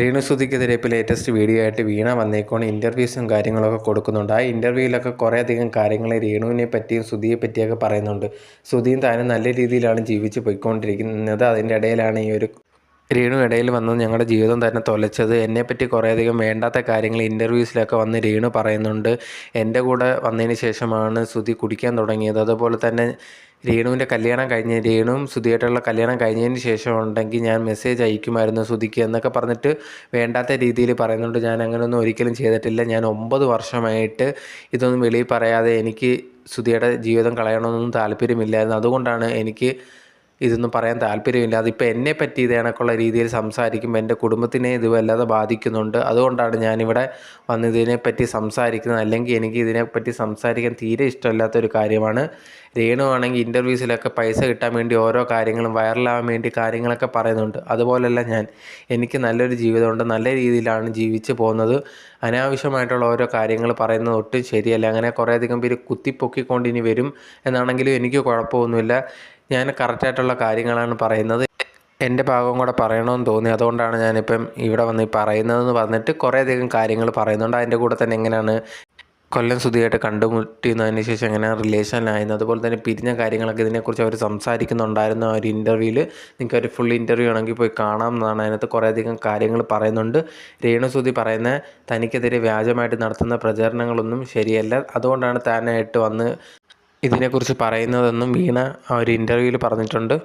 രേണുസുതിക്കെതിരെ ഇപ്പോൾ latest video ആയിട്ട് വീണ വന്നേക്കോണ് ഇന്റർവ്യൂസും കാര്യങ്ങളൊക്കെ കൊടുക്കുന്നുണ്ട്. ആ ഇന്റർവ്യൂവിലൊക്കെ കുറേയധികം കാര്യങ്ങൾ രേണുവിനെ പറ്റിയും സുധിയെ പറ്റിയൊക്കെ പറയുന്നുണ്ട്. സുധിയും താനും നല്ല രീതിയിലാണ് ജീവിച്ച് പോയിക്കൊണ്ടിരിക്കുന്നത്. അതിന്റെ ഇടയിലാണ് ഈ ഒരു രേണു ഇടയിൽ വന്ന് ഞങ്ങളുടെ ജീവിതം തന്നെ തൊലച്ചത്. എന്നെപ്പറ്റി കുറേയധികം വേണ്ടാത്ത കാര്യങ്ങൾ ഇന്റർവ്യൂസിലൊക്കെ വന്ന് രേണു പറയുന്നുണ്ട്. എന്റെ കൂടെ വന്നതിന് ശേഷമാണ് സുധി കുടിക്കാൻ തുടങ്ങിയത്. അതുപോലെ തന്നെ രേണുവിന്റെ കല്യാണം കഴിഞ്ഞ് രേണുവും സുധിയായിട്ടുള്ള കല്യാണം കഴിഞ്ഞതിന് ശേഷം ഉണ്ടെങ്കിൽ ഞാൻ മെസ്സേജ് അയക്കുമായിരുന്നു സുധിക്ക് എന്നൊക്കെ പറഞ്ഞിട്ട് വേണ്ടാത്ത രീതിയിൽ പറയുന്നുണ്ട്. ഞാൻ അങ്ങനെയൊന്നും ഒരിക്കലും ചെയ്തിട്ടില്ല. ഞാൻ ഒമ്പത് വർഷമായിട്ട് ഇതൊന്നും വെളിയിൽ പറയാതെ എനിക്ക് സുധിയുടെ ജീവിതം കളയണമെന്നൊന്നും താല്പര്യമില്ലായിരുന്നു. അതുകൊണ്ടാണ് എനിക്ക് ഇതൊന്നും പറയാൻ താല്പര്യമില്ല. അതിപ്പോൾ എന്നെ പറ്റി ഇത് കണക്കുള്ള രീതിയിൽ സംസാരിക്കുമ്പോൾ എന്റെ കുടുംബത്തിനെ ഇത് വല്ലാതെ ബാധിക്കുന്നുണ്ട്. അതുകൊണ്ടാണ് ഞാനിവിടെ വന്ന് ഇതിനെപ്പറ്റി സംസാരിക്കുന്നത്. അല്ലെങ്കിൽ എനിക്ക് ഇതിനെപ്പറ്റി സംസാരിക്കാൻ തീരെ ഇഷ്ടമില്ലാത്തൊരു കാര്യമാണ്. രേണു ആണെങ്കിൽ ഇന്റർവ്യൂസിലൊക്കെ പൈസ കിട്ടാൻ വേണ്ടി ഓരോ കാര്യങ്ങളും വൈറലാവാൻ വേണ്ടി കാര്യങ്ങളൊക്കെ പറയുന്നുണ്ട്. അതുപോലെയല്ല ഞാൻ. എനിക്ക് നല്ലൊരു ജീവിതമുണ്ട്. നല്ല രീതിയിലാണ് ജീവിച്ച് പോകുന്നത്. അനാവശ്യമായിട്ടുള്ള ഓരോ കാര്യങ്ങൾ പറയുന്നത് ഒട്ടും ശരിയല്ല. അങ്ങനെ കുറേയധികം പേര് കുത്തിപ്പൊക്കിക്കൊണ്ട് ഇനി വരും എന്നാണെങ്കിലും എനിക്ക് കുഴപ്പമൊന്നുമില്ല. ഞാൻ കറക്റ്റായിട്ടുള്ള കാര്യങ്ങളാണ് പറയുന്നത്. എന്റെ ഭാഗം കൂടെ പറയണമെന്ന് തോന്നി. അതുകൊണ്ടാണ് ഞാനിപ്പം ഇവിടെ വന്ന് പറയുന്നതെന്ന് പറഞ്ഞിട്ട് കുറേയധികം കാര്യങ്ങൾ പറയുന്നുണ്ട്. അതിന്റെ കൂടെ തന്നെ എങ്ങനെയാണ് കൊല്ലം സുധിയായിട്ട് കണ്ടുമുട്ടിയതിന് ശേഷം എങ്ങനെ റിലേഷനിലായിരുന്നു അതുപോലെ തന്നെ പിരിഞ്ഞ കാര്യങ്ങളൊക്കെ ഇതിനെക്കുറിച്ച് അവർ സംസാരിക്കുന്നുണ്ടായിരുന്നു ആ ഒരു ഇന്റർവ്യൂവിൽ നിങ്ങൾക്ക് ഒരു ഫുൾ ഇന്റർവ്യൂ ആണെങ്കിൽ പോയി കാണാം എന്നാണ് അതിനകത്ത് കുറേയധികം കാര്യങ്ങൾ പറയുന്നുണ്ട്. രേണുസുതി പറയുന്ന തനിക്കെതിരെ വ്യാജമായിട്ട് നടത്തുന്ന പ്രചരണങ്ങളൊന്നും ശരിയല്ല. അതുകൊണ്ടാണ് താനായിട്ട് വന്ന് ഇതിനെക്കുറിച്ച് പറയുന്നതെന്നും വീണ ആ ഒരു ഇന്റർവ്യൂവിൽ പറഞ്ഞിട്ടുണ്ട്.